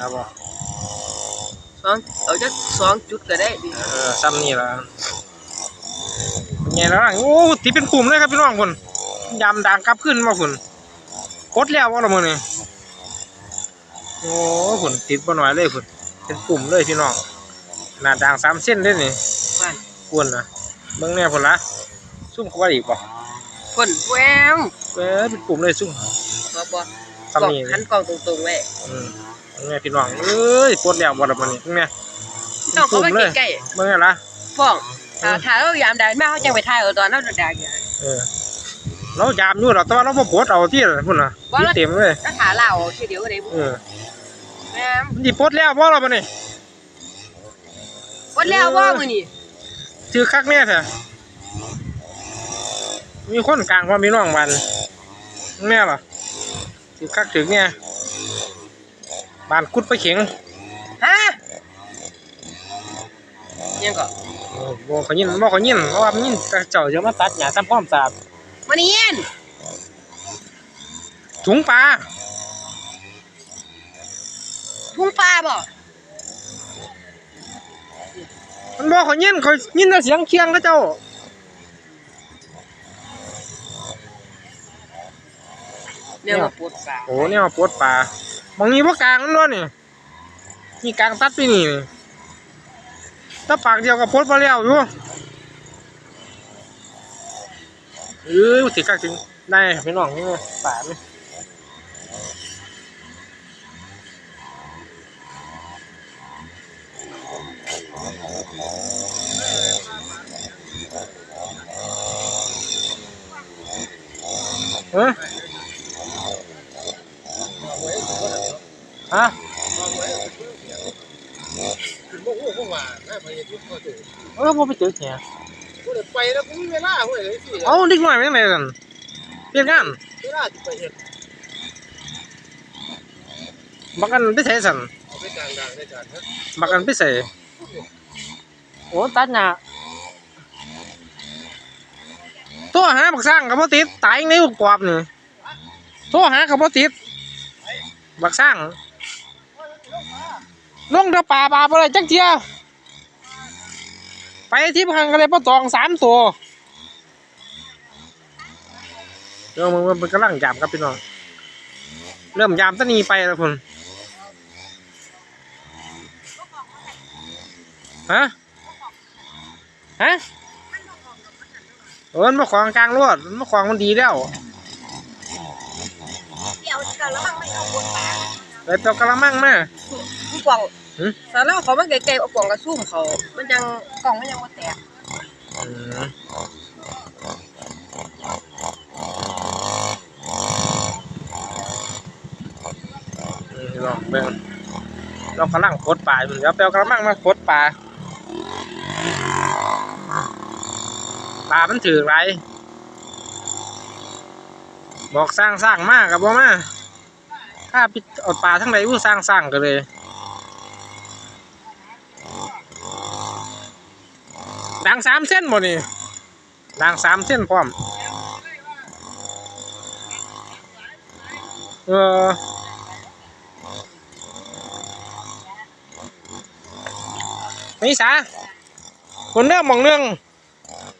ครับบ่สองเอาจักสองจุดก็ได้ดิเออซ้ำนี่ล่ะไงแล้วล่ะโอ้ติดเป็นกลุ่มเลยครับพี่น้องพุ่นยำดังกลับขึ้นมาพุ่นกดแล้วว่าละมื้อนี้โอ้พุ่นติดบ่น้อยเลยพุ่นเป็นกลุ่มเลยพี่น้องหน้าด่าง3เส้นเด้นี่มันกวนนะเบิ่งแน่พุ่นละซุ่มกว่าอีกบ่คนแหวงเอ้ยเป็นกลุ่มเลยซุ่มบ่บ่ซ้ำนี่หันกล้องตรงๆไว้อืมเบิ่ง แน่พี่น้องเอ้ยกดแล้วบ่ละมื้อนี้เบิ่งแน่ต้องเข้ามาใกล้เบิ่งแน่ละๆฟ้องถ้าถ้าเรายามใดแม่เขาจังไปถ่ายเอาตอนเราด่าๆอย่างเออเรายามอยู่หรอกแต่ว่าเราบ่กดเอาที่นั่นพุ่นน่ะว่าเราเต็มเลยถ้าถาเล่าทีเดียวก็ได้บ่เออแม่มมันสิปลดแล้วบ่ล่ะบัดนี้วัดแล้วบ่มื้อนี้ถือคักแน่แท้มีคนกลางว่ามีน้องบันแน่ล่ะถือคักถือเนี่ย บ้านกุดไปเข็งฮะยังก็โอ้บ่เขายินบ่เขายินเพราะว่ามันยินแต่เจ้าจะมาตัดหญ้าทำความสะอาดมื้อนี้เย็นถุงปลาทุ่งปลาบ่มันบ่เขายินเขายินแต่เสียงเคียงเขาเจ้าเนี่ยมาปวดปลาโอ้เนี่ยมาปลดปลา บางนี้บ่กลางมันบ่นนี่นี่กลางตัดไปนี่นี่ถ้าปากเดียวก็ปลดบ่แล้วอยู่เอ้ยสิคักถึงได้พี่น้องนี่ป่านี่เอ้ย ฮะโอ้โหพวกว่าน่าไปยุทธ์ก็ถูกเออบ่ไปตึกเนี่ยกูเลยไปแล้วกูมีเวลาเว้ยเลยสิเอาเด็กหน่อยไปจังไดกันเปลี่ยนงานเวลาที่ไปเห็นบักกันไปใส่สั่นเอาไปกลางกลางได้จานฮะบักกันไปใส่โอ้ตัดหญ้าตัวหาบักสร้างก็บ่ติดตายในอุกกวาบนี่ตัวหาก็บ่ติดบักสร้าง ลงเด้อป่าป่าบ่ได้จักเที่ยไปที่พังก็เลยบ่ตองสามตัวเดี๋ยวมึงมันกำลังยามครับพี่น้อง เริ่มยามตะนีไปแล้วพุ่นฮะฮะเออมันมาขวางกลางรวดมันมาขวางมันดีแล้วเดี๋ยวกะละมังไม่เอาปวดปลาไปเตัวกระมังมาผู้กล่อง หึ สารเราเขามาไกลๆเอากล่องกระซุ่มเขา มันยังกล่องมันยังบ่แตกอืมนี่ลองเบิ่งเรากำลังกดปลาอยู่เดี๋ยวไปเอากระมังมากดปลาปลามันถือไรบอกสร้างสร้างมากกับบ่มาถ้าปิดเอาปลาทั้งใดผู้สร้างสร้างกันเลย ดัง สามเส้นบ่นี่ดังสามเส้นพร้อม เออนี่สาคนเรื่องมองเรื่อง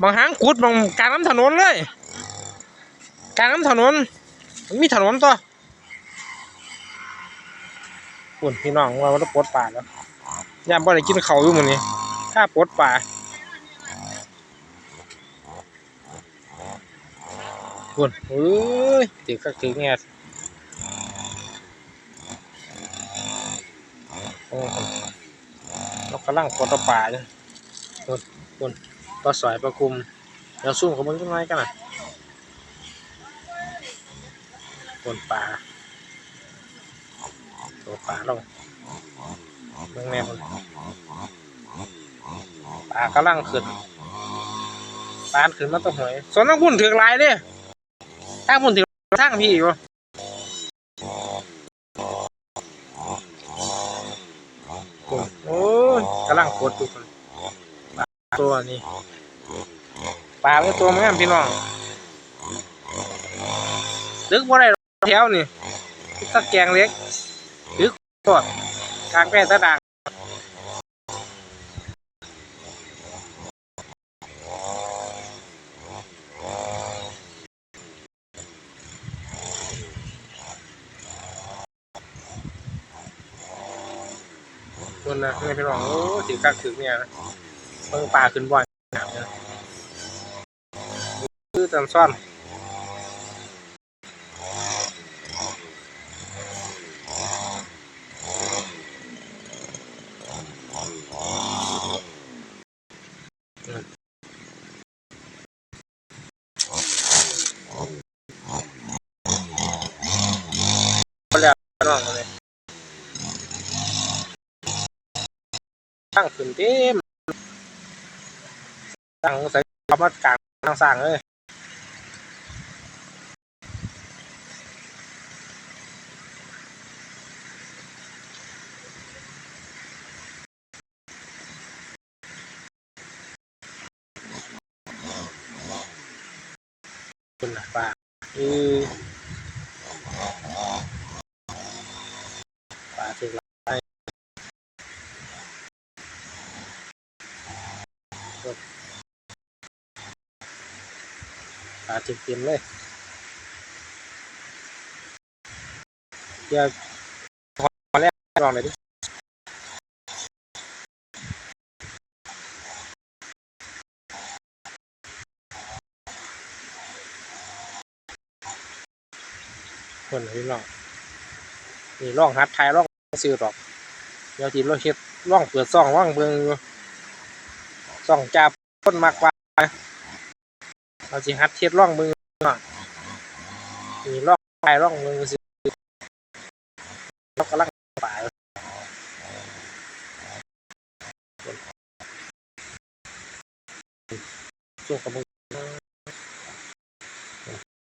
มองหางกุดมองการน้ำถนนเลย การน้ำถนนมันมีถนนตัวปุ่นพี่น้องว่ามันต้องปดป่าแล้วยามบ่ได้กินเขาอยู่หมื้อนี้ถ้าปดป่า คุณเอ้ยติดก็คือแง่โอ้โหเรากำลังกดเอาป่าเลยคุณคุณตัวสอยประคุมเดี๋ยวซุ่มเขามันขึ้นไงกันนะคนป่าตัวป่าลงเรื่องแม่คนป่ากำลังขึ้นปานขึ้นมาตัวหอยส่วนน้ำพุ่นถือกลายเด้ ทางพุ่นถือทางพี่อยู่โอ้ยกำลังกดอยู่คนตัวนี้ปลาเป็นตัวมันงามพี่น้องดึกบ่ได้แถวนี่ตะแกงเล็กดึกกดกลางแป้ตะดาง คนนะไม่พี่น้องโอ้ถือกักถือเนี่ยนะเพิ่งปลาขึ้นบ่อยหนักนะคือตันซ่อนน้องเลยตั้งขึ้น เต็มตั้งใส่คำว่ากลางตั้งสร้างเลยคุณป้าอือป้าถึงแล้วป้าถึง เต็มเลยเดี๋ยวขอแรกลองเลยดิคนพี่น้องนี่ร่องฮัดไทยร่องซื้อหรอกเดี๋ยวทีเราเฮ็ดร่องเปิดซ่องร่องเบิ่งซ่องจับคนมากกว่า เราสิฮัดเฮ็ดร่องเบิ่งเนาะนี่ร่องไทยร่องเบิ่งซื้อเรากำลังป่าช่วงกับมึง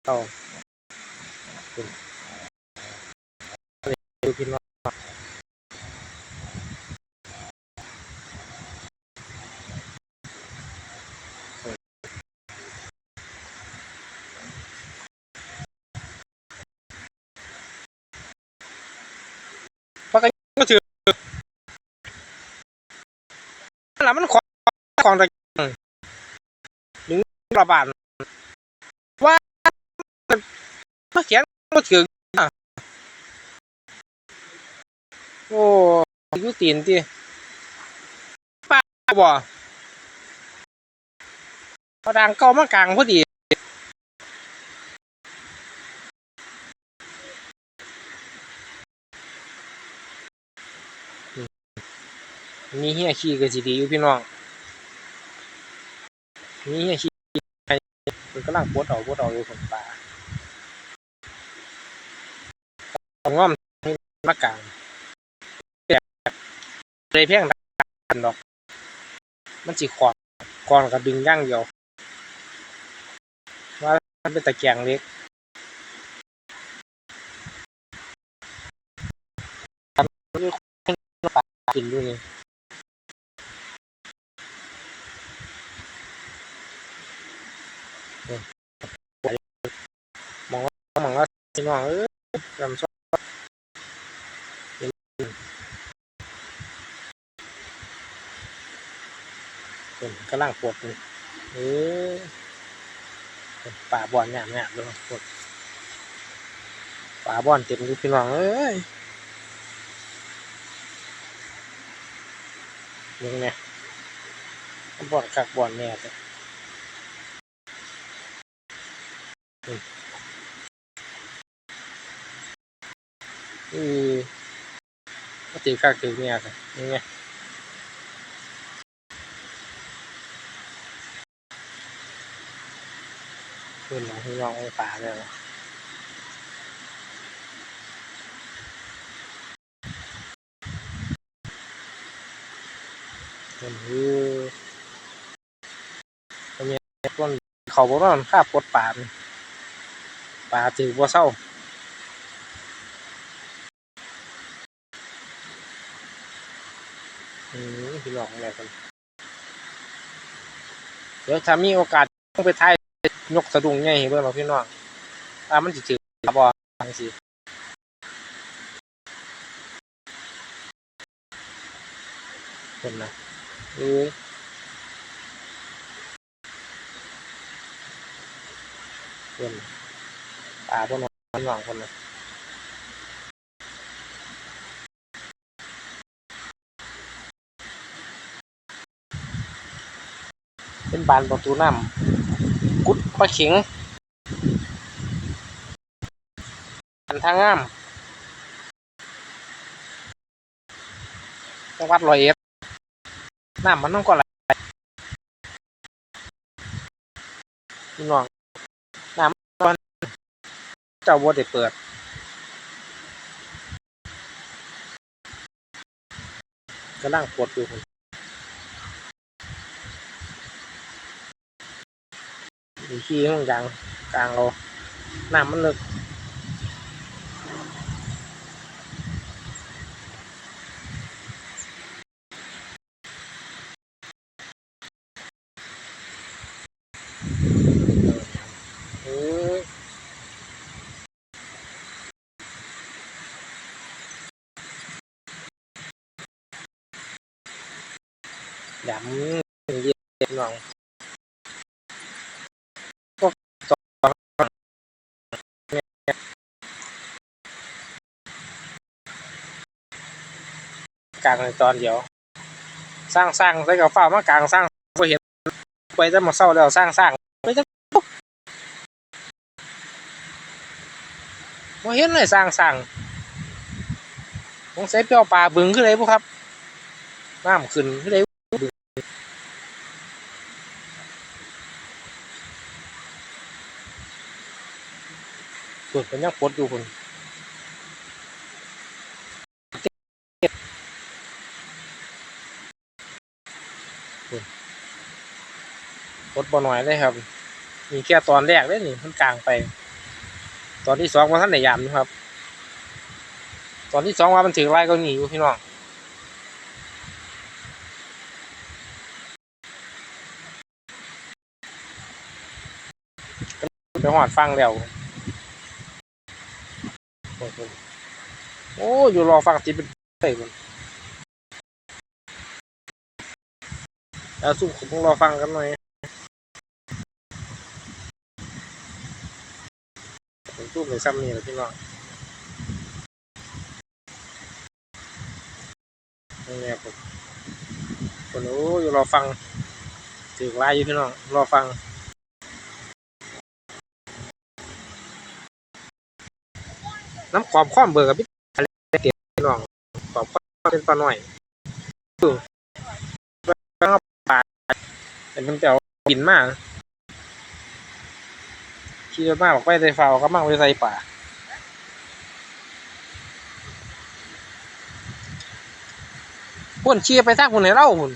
เอาดูพี่น้อง ก็ถือนั่นแหละ มันของของตะถึงระบาดว่ามาเขียนก็ถืออะโอ้ยูตีนที่ป้าบ่พอดังเก้ามากลางพอดี มีเฮียขี้ก็สิดีอยู่พี่น้อง มีเฮียขี้มันกำลังปวดเอาปวดเอาอยู่คนป่าต้องง้อมมากลางแต่เลยเพียงดันดอก มันสิขอดก่อนก็ดึงย่างเดียวว่ามันเป็นตะแกรงเล็กกินด้วย หมองว่าพี่น้องเอ้ยลำซ้อนเป็นกำลังปวดนี่เอ้ยเป็นป่าบอนหยาบหยาบเลยปวดป่าบอนเต็มอยู่พี่น้องเอ้ยมึงเนี่ยบอนคักบอนแน่เลย อือก็ถือคักถือเนี่ยค่ะนี่ไงขึ้นมาที่น้องไอ้ป่าเลยนะมันคือตัวนี้ต้นเขาบอกว่ามันคาบปดป่าป่าถือว่าเศร้า อืมพี่น้องอะไร กันเดี๋ยวถ้ามีโอกาสต้องไปถ่ายยกสะดุ้งใหญ่ให้เบิ่งเนาพี่น้องอ่ามันสิถือบ่จังซี่คนนะเอ้ยคนปลาพวกน้องน้องคนนะ เป็นบานประตูน้ำกุดปลาเข็งอันทางงามจังหวัดรอยเอ็ดน้ำมันต้องก่อนไหลพี่น้องน้ำมันเจ้าบัวได้เปิดกำลังปวดอยู่ คนมีขี้ข้างกลางกลางเราน้ำมันเลิกเออดำเย็นหน่อยพวกสอง กลางในตอนเดียว สร้างสร้างใส่กับฟ้ามากลางสร้างไปเห็นไปจะมาเศร้าแล้วสร้างสร้างไปจะมาเห็นเลยสร้างสร้างต้องใส่เปียวปลาบึงขึ้นเลยพวกครับน้ำขึ้นขึ้นเลยบึงส่วนเป็นยังปวดอยู่คนปวด บ่หน่อยเลยครับ มีแค่ตอนแรกเลยนี่มันกลางไป ตอนที่สองว่าท่านไหนยามอยู่ครับ ตอนที่สองว่ามันถือไล่ก็หนีอยู่พี่น้องไปหอดฟังแล้ว โอ้อยู่รอฟังติดเป็นเตะมันแล้วสู้ผมต้องรอฟังกันหน่อย ผมสู้ในซ้ำนี่แหละพี่น้องนี่แหละผมคนโอ้อยู่รอฟังถือไล่อยู่พี่น้องรอฟังน้ำขอบข้อมเบอร์กับพี่อะไรเตียพี่น้องขอบข้อมเป็นปลาหน่อยดูแล้วก็ปลาแต่มันจะเอากินมาก ขี่รถมาบอกไปใส่ฟ้าก็มั่งไปใส่ป่าพุ่นขี่ไปทางพุ่นให้เราพุ่น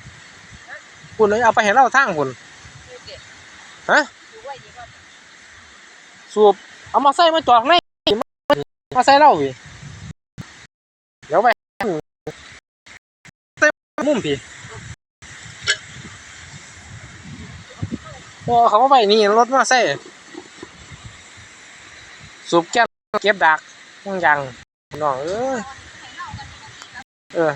พุ่นเลยเอาไปให้เราทางพุ่นฮะดูไว้ดีกว่าสูบเอามาใส่มาจอกในมาใส่เราพี่เดี๋ยวไปใส่มุมพี่พอเขามาไปนี่รถมาใส่ สูบแก้มเก็บดักมันยังน้องเอ้ยเออ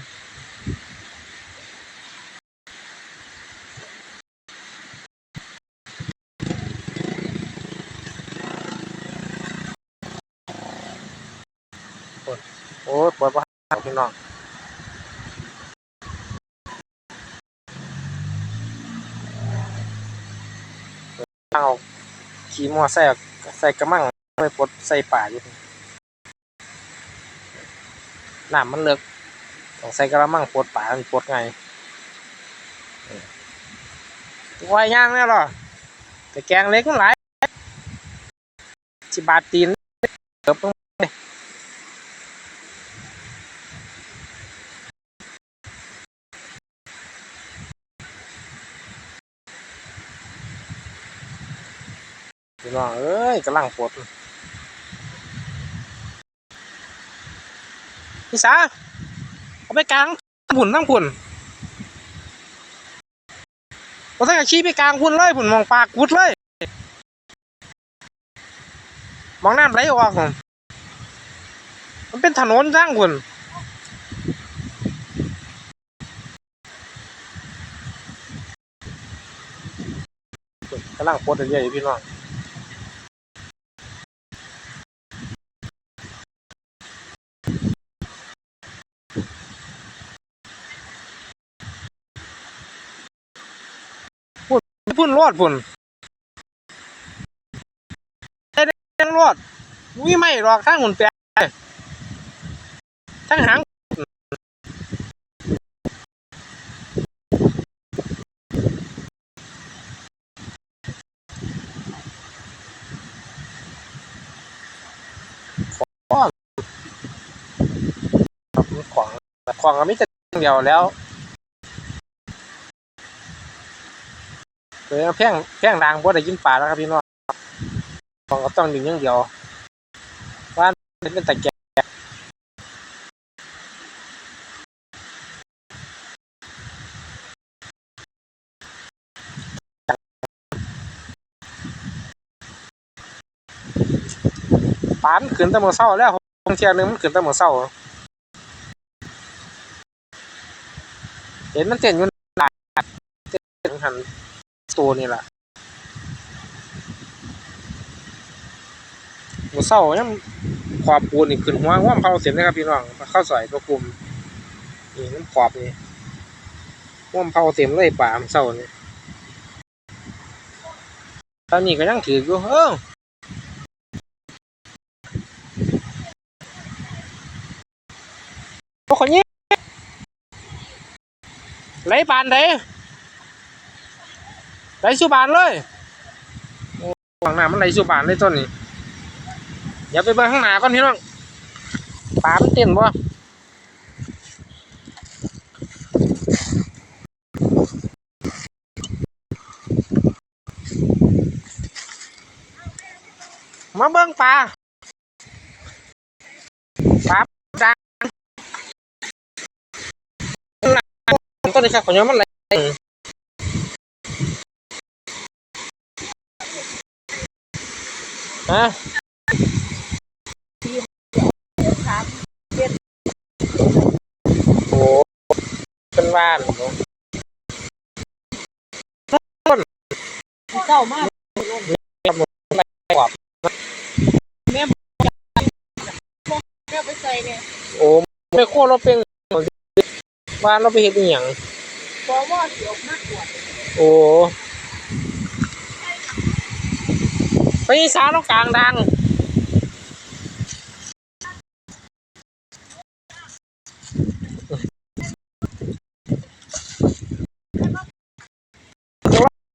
โอ้ยปวดปะพี่น้องเอาขี่มอใส่ใส่กระมัง ไปปลดใส่ป่าอยู่น้ำมันเลิกต้องใส่กระมังปลดป่ามันปลดไงวายย่างเนี่ยหรอแต่แกงเล็กมันหลายสิบาทตีนเกือบพี่น้องเอ้ยกำลังปวด พี่สาเอาไปกลางผุนทั้งผุนผมตั้งแต่ขี้ไปกลางพุ่นเลยผุนมองปากกุดเลย มองน้ำไหลออกผมมันเป็นถนนสร้างผุนกำลังโพสต์เรื่พี่น้อง รอดพุ่นได้ได้ยังรอดวิไม่หรอกทั้งหุ่นแปรทั้งหางครับมีของของก็ไมีแต่เดียวแล้ว เลยแพงแพงดังบ่ได้กินปลาแล้วครับพี่น้องของก็ต้องดึงอย่างเดียวว่าเป็นตะแกรงปลานขึ้นต่มื้อเช้าแล้วบางเที่ยนึงมันขึ้นต่มื้อเช้าเห็นมันเต้นอยู่หลายเต้นหัน ตัวนี่แหละหมูเศร้ายังขอบปูนนี่ขึ้นหัวว่ามเผาเสร็จนะครับพี่น้องเข้าวซอยตัวกลุ่มนี่น้ำขอบนี่ว่ามเผาเต็มเลยป่ามเศร้านี่ตอนนี้ก็ยังถืออยู่เออโอ้คนนี้ไหลบานไหล ไหลสุบานเลยโอ้ข้างหน้ามันไหลสุบานเลยต้นนี้อย่าไปเบิ่งข้างหน้าก่อนพี่น้องปลามันเต้นบ่มาเบิ่งปลาปลาดังต้นนี้ครับขอยอมมันไหล ฮะโอ้เป็นบ้านเนอะเจ้ามากขอบแม่ไปใส่เนี่ยโอ้ไม่โคตรเราเป็นบ้านเราไปเห็นอหย่างเพราะว่าเสียวมากกว่าโอ้ ไปอีสานเรากลางดังเ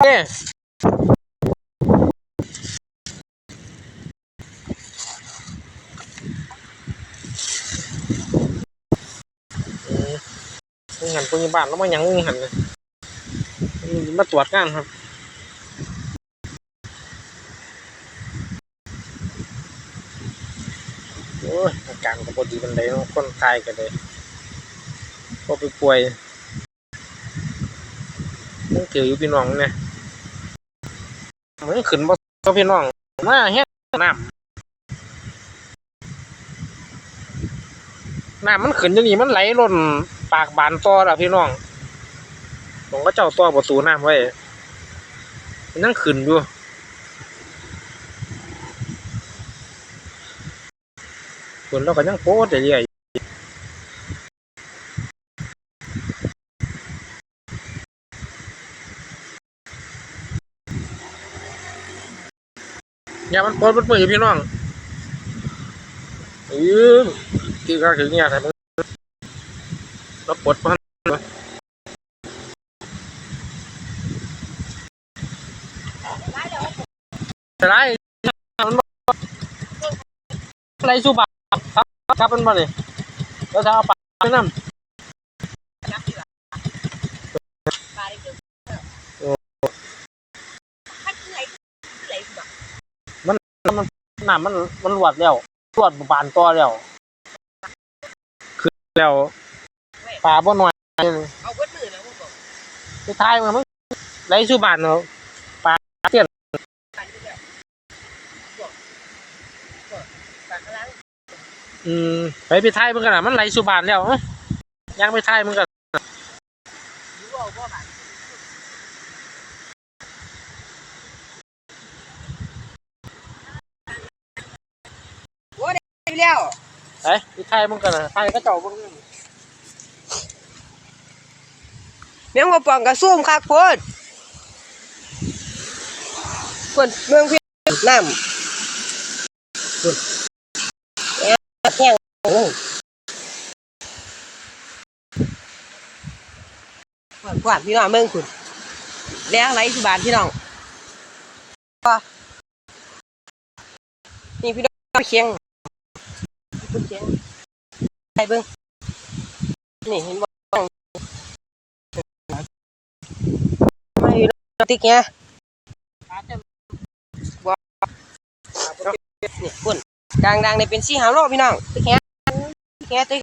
นี่ยมึงหันปุญญบ้านแล้วมาหยังมึงหันเลยมาตรวจงานครับ โอ้ยอาการก็พอดีมันเลยเนาะคนไทยกันเลยก็ไปป่วยมันเกี่ยวอยู่พี่น้องเนี่ยมันขึ้นบ่ก็พี่น้องมาแห้งน้ำน้ำมันขึ้นอย่างนี้มันไหลล้นปากบานต่อแล้วพี่น้องผมก็เจ้าต่อประตูน้ำไว้มันนั่งขึ้นอยู่ คนเราก็ยังโพสเรื่อยๆอย่ามันโพสต์บนมือพี่น้องอือที่ก็คือเนี่ยแต่มึงเราปลดมันอะไรอะไรสุบะ ครับครับมันมาเลยแล้วถ้าเอาปลาไปน้ำปลาได้คือโอ้ถ้าไหลไหลแบบน้ำมันมันหวดแล้วหวดบานตัวแล้วคือแล้วปลาบ่หน้อยเอาเบิดมือแล้วบอกไปทายมันมันไหลสู่บ้านเนาะ อืมไปไปไทยมึงกันนะมันไหลสุบานแล้วยังไปไทยมึงกันไปแล้วไปไปไทยมึงกันนะไทยก็เจ้ามึงเมียงบ่ปองกระซุ่มคักโพดคนเมืองพี่น้ำ แง่แข้งโอ้กวดกวาดพี่น้องเมืองคุณแล้วไรที่บ้านพี่น้องป่ะนี่พี่น้องเคียงคุณเคียงไปเบิ่งนี่เห็นบ่ไม่ติ๊กเงี้ยบอกนี่คุณ ดังๆในเป็นสี่หาโลพี่น้องติ๊กเงี้ยติ๊กเงี้ยติ๊ก